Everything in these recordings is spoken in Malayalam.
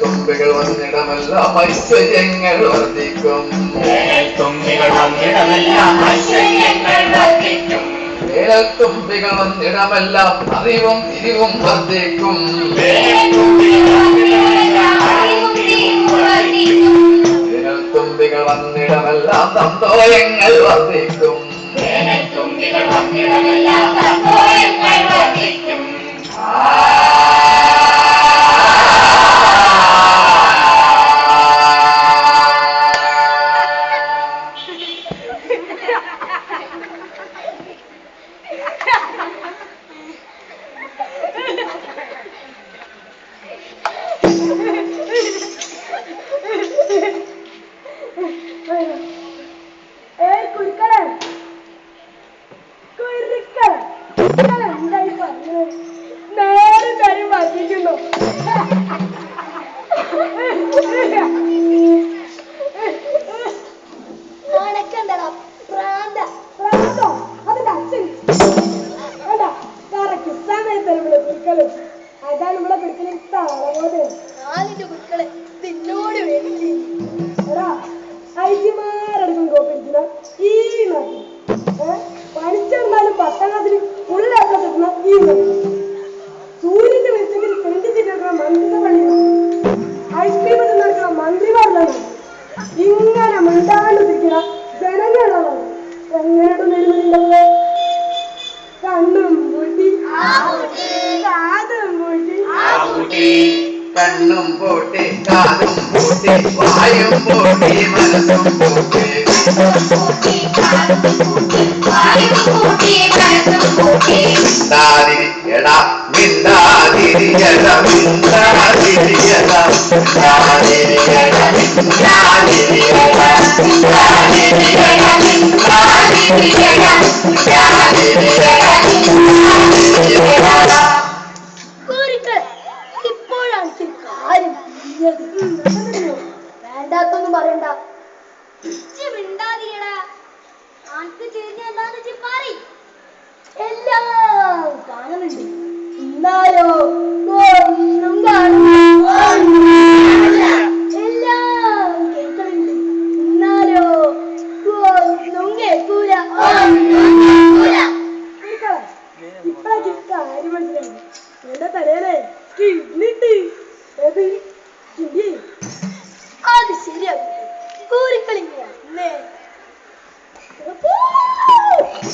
തുമ്പികൾ വന്നിടമെല്ലാം ഐശ്വര്യങ്ങൾ വർദ്ധിക്കും. വേനൽ തുമ്പികൾ വന്നിടമെല്ലാം അറിവും തിരിവും വർദ്ധിക്കും. തുമ്പികൾ വന്നിടമെല്ലാം സന്തോഷങ്ങൾ വർദ്ധിക്കും. തുമ്പികൾ കുരുക്കളെ Eh, Corre, cara. Corre, cara. നമ്മളെ കുട്ടികളെ നിന്നോട് വേണ്ടി. കോപ്പിടിക്കുന്ന ഈ നാട്ടിൽ ഏ? പഠിച്ചെന്നാലും പത്താം ക്ലാസ്സിൽ ഫുള്ളാക്കാൻ കിട്ടുന്ന ഈ നാട്ടിൽ സൂര്യന്റെ മന്ത്രിസഭ ഐസ്ക്രീം നടക്കുന്ന മന്ത്രിമാരിലാണ് ഇങ്ങനെ മിണ്ടാണ്ടിരിക്കുന്ന ജനങ്ങളാണ് கண்ணும் போட்டு காதும் போட்டு வாயும் போட்டு மனசும் போட்டு. தாரிடா மில்லாதிரியடா மில்லாதிரியடா தாரிடா மில்லாதிரியடா தாரிடா மில்லாதிரியடா தாரிடா മിണ്ടാതിരിയടാ. ആൾക്ക് തിരിഞ്ഞ എന്താന്ന് വെച്ച് പറയും. എല്ലാം കാണുന്നുണ്ട് എന്നാലോ?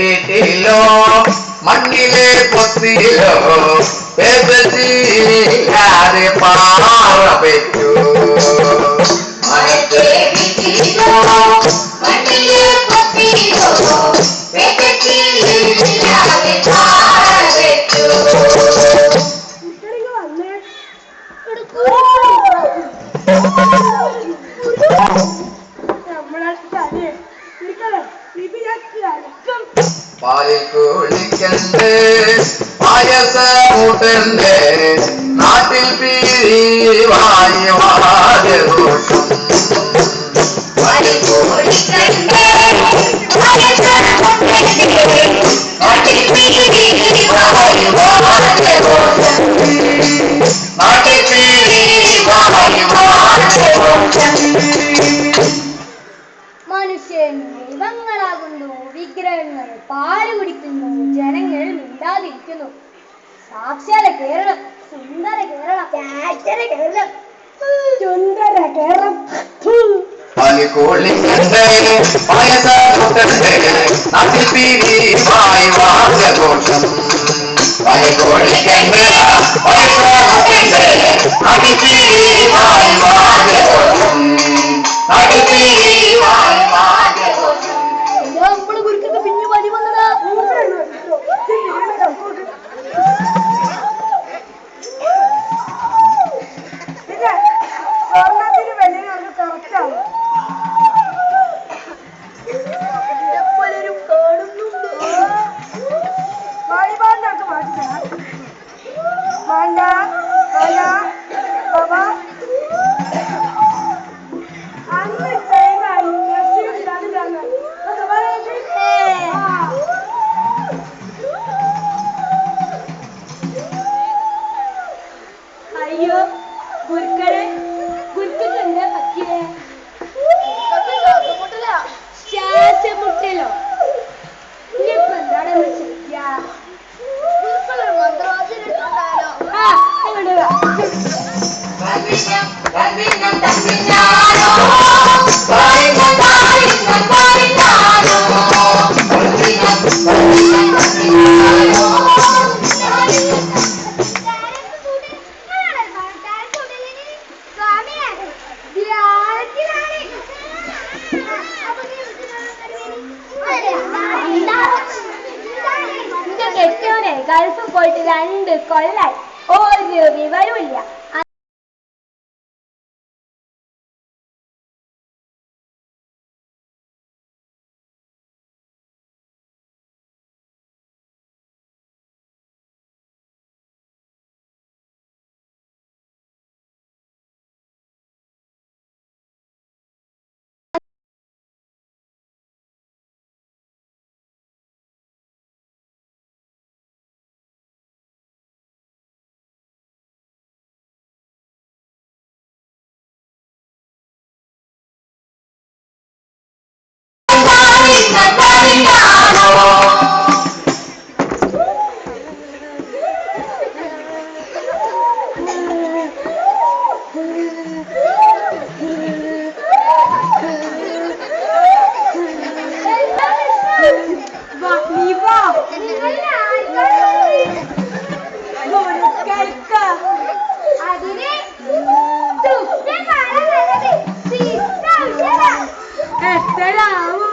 রেখেছিল মন্দিরে বসিল ভেবেছি আর পাবে പാലിൽ കുളിക്കണ്ട് പായസമൂട്ടണ്ട് നാട്ടിൽ പീരി വായി നാട്ടിൽ ജനങ്ങൾ പാൽ കുടിക്കുന്നു ജനങ്ങൾ മിണ്ടാതിരിക്കുന്നു സാക്ഷാല കേരളം സുന്ദര കേരളം സാക്ഷര കേരളം സുന്ദര കേരളം അടിപ്പിരിവായി വാഴ അടിപ്പിരിവായി ഗൾഫ് പോയിട്ട് രണ്ട് കൊല്ലായി. ഒരു വിവരമില്ല ോ Eh, Esperamos.